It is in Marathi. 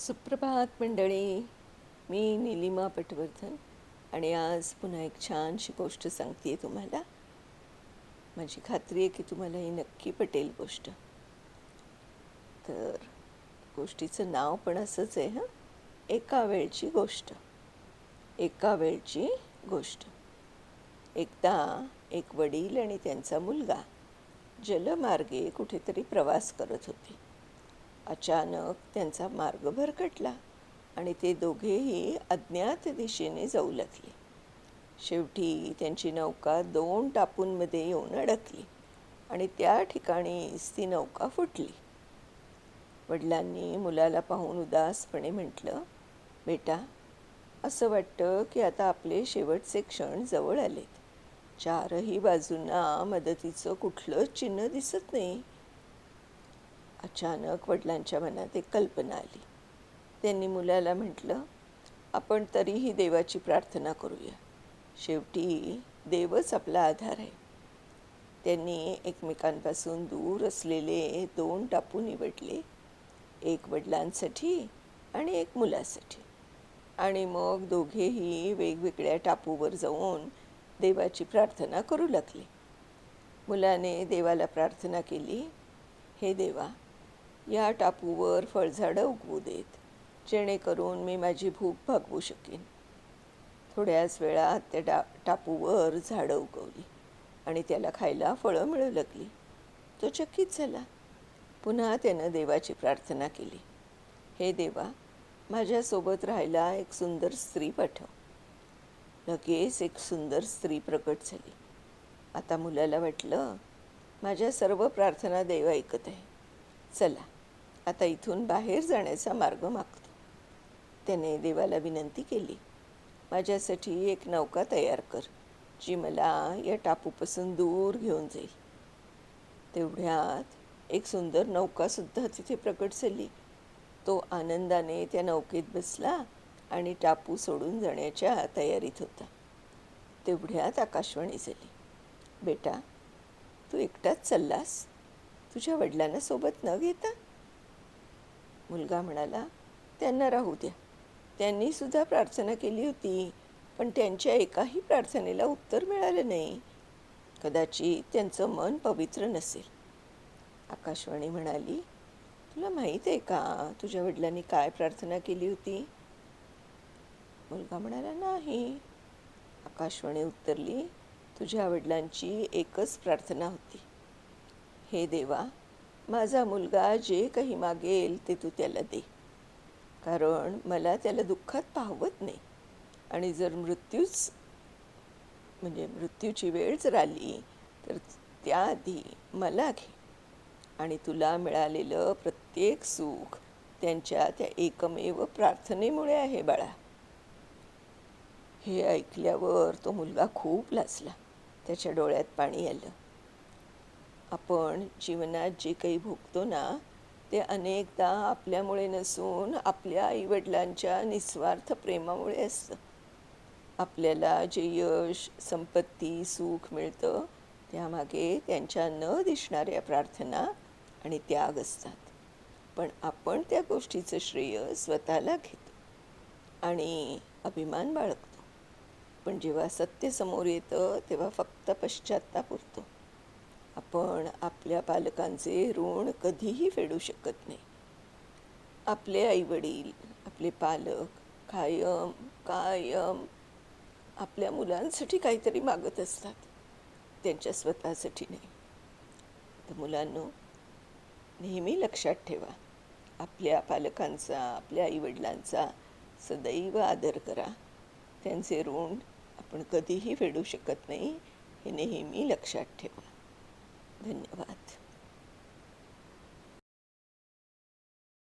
सुप्रभात मंडळी. मी निलिमा पटवर्धन आणि आज पुन्हा एक छानशी गोष्ट सांगते तुम्हाला. माझी खात्री आहे की तुम्हाला ही नक्की पटेल गोष्ट. तर गोष्टीचं नाव पण असंच आहे हां. एका वेळची गोष्ट. एका वेळची गोष्ट. एकदा एक वडील आणि त्यांचा मुलगा जलमार्गे कुठेतरी प्रवास करत होते. अचानक त्यांचा मार्ग भरकटला आणि ते दोघेही अज्ञात दिशेने जाऊ लागले. शेवटी त्यांची नौका दोन टापूंमध्ये येऊन अडकली आणि त्या ठिकाणीच ती नौका फुटली. वडिलांनी मुलाला पाहून उदासपणे म्हटलं बेटा असं वाटतं की आता आपले शेवटचे क्षण जवळ आलेत. चारही बाजूंना मदतीचं कुठलंच चिन्ह दिसत नाही. अचानक वडिलांच्या मनात एक कल्पना आली. त्यांनी मुलाला म्हटलं आपण तरीही देवाची प्रार्थना करूया. शेवटी देवच आपला आधार आहे. त्यांनी एकमेकांपासून दूर असलेले दोन टापू निवडले एक वडिलांसाठी आणि एक मुलासाठी. आणि मग दोघेही वेगवेगळ्या टापूवर जाऊन देवाची प्रार्थना करू लागले. मुलाने देवाला प्रार्थना केली हे देवा या टापूवर फळझाडं उगवू देत जेणेकरून मी माझी भूक भागवू शकेन. थोड्याच वेळात त्या डा टापूवर झाडं उगवली आणि त्याला खायला फळं मिळू लागली. तो चकित झाला. पुन्हा त्यानं देवाची प्रार्थना केली. हे देवा माझ्यासोबत राहायला एक सुंदर स्त्री पाठव. लगेच एक सुंदर स्त्री प्रकट झाली. आता मुलाला वाटलं माझ्या सर्व प्रार्थना देव ऐकत आहे. चला आता इथून बाहेर जाण्याचा मार्ग मागतो. त्याने देवाला विनंती केली माझ्यासाठी एक नौका तयार कर जी मला या टापूपासून दूर घेऊन जाईल. तेवढ्यात एक सुंदर नौकासुद्धा तिथे प्रकट झाली. तो आनंदाने त्या नौकेत बसला आणि टापू सोडून जाण्याच्या तयारीत होता. तेवढ्यात आकाशवाणी झाली बेटा तू एकटाच चाललास? तुझ्या वडिलांना सोबत न घेता मुलगा म्हणाला त्यांना राहू द्या. त्यांनी सुद्धा प्रार्थना केली होती पण त्यांच्या एकाही प्रार्थनेला उत्तर मिळालं नाही. कदाचित त्यांचं मन पवित्र नसेल. आकाशवाणी म्हणाली तुला माहीत आहे का तुझ्या वडिलांनी काय प्रार्थना केली होती? मुलगा म्हणाला नाही. आकाशवाणी उत्तरली तुझ्या वडिलांची एकच प्रार्थना होती. हे देवा माझा मुलगा जे काही मागेल ते तू त्याला दे. कारण मला त्याला दुःखात पाहवत नाही. आणि जर मृत्यूच म्हणजे मृत्यूची वेळ जर आली तर त्याआधी मला घे. आणि तुला मिळालेलं प्रत्येक सुख त्यांच्या त्या एकमेव प्रार्थनेमुळे आहे बाळा. हे ऐकल्यावर तो मुलगा खूप लाचला त्याच्या डोळ्यात पाणी आलं. आपण जीवनात जे काही भोगतो ना ते अनेकदा आपल्यामुळे नसून आपल्या आईवडिलांच्या निस्वार्थ प्रेमामुळे असतं. आपल्याला जे यश संपत्ती सुख मिळतं त्यामागे त्यांच्या न दिसणाऱ्या प्रार्थना आणि त्याग असतात. पण आपण त्या गोष्टीचं श्रेय स्वतःला घेतो आणि अभिमान बाळगतो. पण जेव्हा सत्य समोर येतं तेव्हा फक्त पश्चाताप उरतो आपण आपल्या पालकांचे ऋण कधीही फेडू शकत नाही. आपले आईवडील आपले पालक कायम कायम आपल्या मुलांसाठी काहीतरी मागत असतात. त्यांच्या स्वतःसाठी नाही. तर मुलांनो नेहमी लक्षात ठेवा. आपल्या पालकांचा आपल्या आईवडिलांचा सदैव आदर करा. त्यांचे ऋण आपण कधीही फेडू शकत नाही हे नेहमी लक्षात ठेवा. धन्यवाद